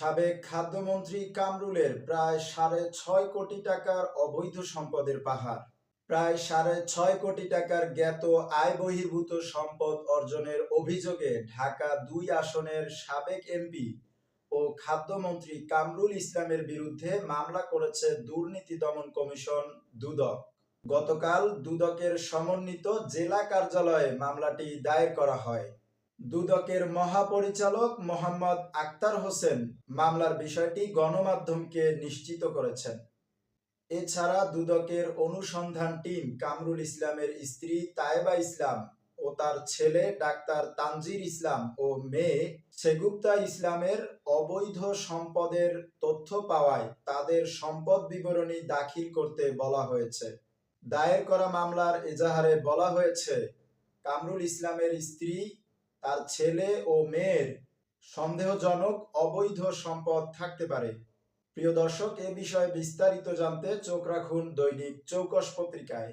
সাবেক খাদ্যমন্ত্রী কামরুলের প্রায় সাড়ে ছয় কোটি টাকার অবৈধ সম্পদের পাহাড়। প্রায় সাড়ে ছয় কোটি টাকার জ্ঞাত আয় বহির্ভূত সম্পদ অর্জনের অভিযোগে ঢাকা দুই আসনের সাবেক এমপি ও খাদ্যমন্ত্রী কামরুল ইসলামের বিরুদ্ধে মামলা করেছে দুর্নীতি দমন কমিশন দুদক। গতকাল দুদকের সমন্বিত জেলা কার্যালয়ে মামলাটি দায়ের করা হয়। দুদকের মহাপরিচালক মোহাম্মদ আক্তার হোসেন মামলার বিষয়টি গণমাধ্যমকে নিশ্চিত করেছেন। এছাড়া দুদকের অনুসন্ধান টিম কামরুল ইসলামের স্ত্রী তায়েবা ইসলাম ও তার ছেলে ডাক্তার তানজির ইসলাম ও মেয়ে সেগুপ্তা ইসলামের অবৈধ সম্পদের তথ্য পাওয়ায় তাদের সম্পদ বিবরণী দাখিল করতে বলা হয়েছে। দায়ের করা মামলার এজাহারে বলা হয়েছে, কামরুল ইসলামের স্ত্রী তার ছেলে ও মেয়ের সন্দেহজনক অবৈধ সম্পদ থাকতে পারে। প্রিয় দর্শক, এ বিষয়ে বিস্তারিত জানতে চোখ রাখুন দৈনিক চৌকস পত্রিকায়।